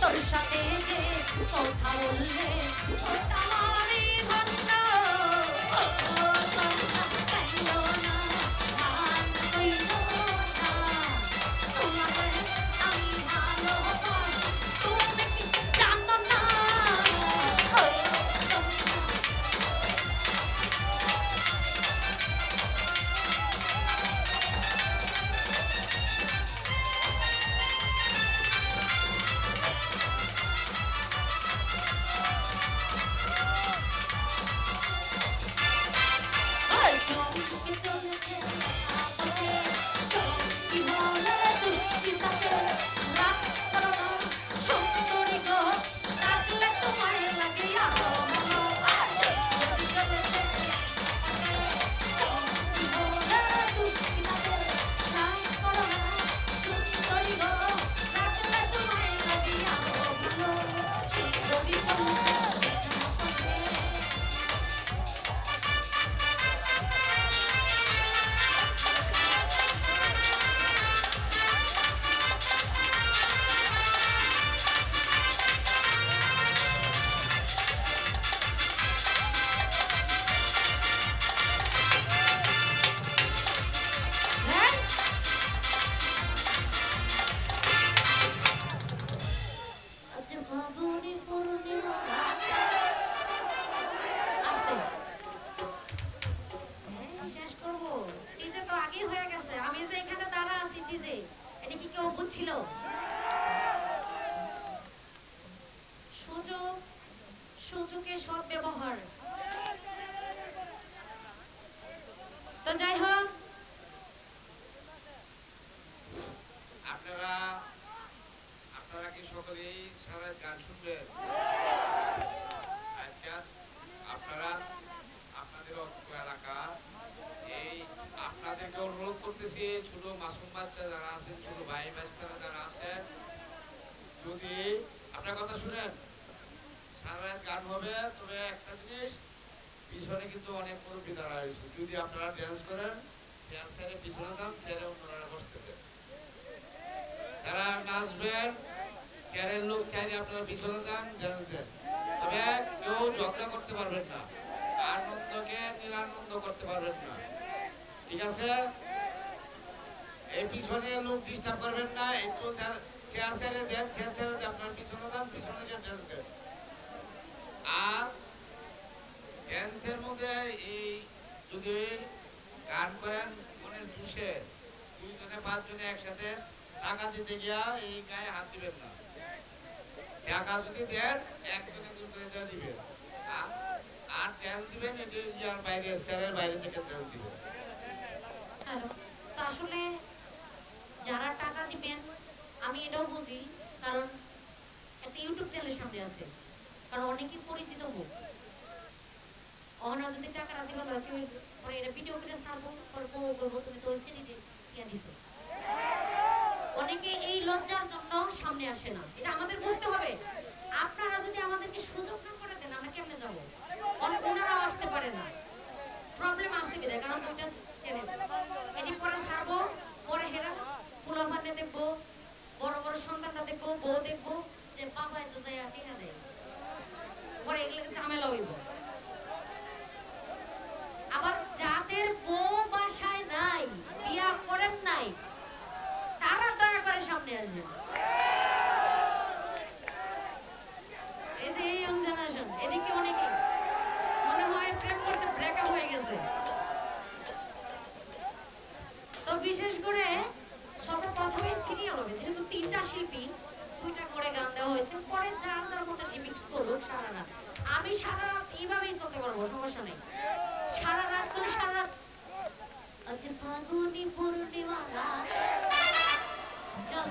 তোর সাথে কথা বললে তো যাই হোক। আপনারা আপনারা কি সকলেই সারা গান শুনবেন? আচ্ছা আপনারা, আপনাদের অত্র এলাকা, এই আপনাদেরকে অনুরোধ করতেছি, ছোট মাসুম বাচ্চা যারা আছেন, ছোট ভাই বাচ্চারা যারা আছেন, যদি আপনার কথা শুনেন সারা গান হবে, তবে একটা জিনিস পিছনে কিন্তু অনেক মুরব্বী দাঁড়া রয়েছে। যদি আপনারা ড্যান্স করেন চেয়ার ছেড়ে পিছনে যান ছেড়ে অন্যরা বসতে দেন। যারা নাচবেন চেয়ারের লোক চাইলে আপনারা পিছনে যান ড্যান্স দেন। তবে কেউ ঝগড়া করতে পারবেন না। আনন্দকে নিরানন্দ করতে পারবেন না। ঠিক আছে? এই পিছনে লোক ডিস্টার্ব করবেন না। একটু চেয়ার- ছেড়ে দেন চেয়ার ছেড়ে আপনার পিছনে যান, পিছনে গিয়ে ড্যান্স দেন আর ড্যান্সের মধ্যে এই যদি গান করেন, মনের জুসে দুইজনে, পাঁচজনে একসাথে টাকা দিতে গিয়া এই গায়ে হাত দিবেন না। টাকা যদি দেন, একজনে দুজনে দিয়ে দিবেন আর- তেল দিবেন, এটি ইয়ার বাইরে, স্যারের বাইরে থেকে তেল দিবেন। তো আসলে যারা টাকা দিবেন, আমি এটাও বুঝি, কারণ একটা ইউটিউব চ্যানেলের সামনে আছে। কারণ অনেকেই পরিচিত হোক। ওনারা যদি টাকাটা দিবেন হয় কেউ পরে এটা ভিডিও করে ছাড়বো পরে বউ বলব, তুমি তো ওই সিরিজে ইয়া দিছো। অনেকে এই লজ্জার জন্য সামনে আসে না। এটা আমাদের বুঝতে হবে। আপনারা যদি আমাদেরকে সুযোগ না করে দেন, আমরা কেমনে যাব? ওনারাও আসতে পারে না। প্রবলেম আছে বিদায় কারণ দুইটা চ্যানেল এটি পরে ছাড়বো, পরে হেরা ফুলাভানে দেখব, বড় বড় সন্তানটা দেখব, বউ দেখব, যে বাবা এত যায় টিকা দেয়। পরে এগুলো ঝামেলা হইব। যাদের বউ বাসায় নাই বিয়া করেন নাই। তারা দয়া করে সামনে আসবেন। কিভাবেই চলতে পারব সমস্যা নেই। সারা রাত করে সারা রাত আজ ফাগুনি পূর্ণিমা জল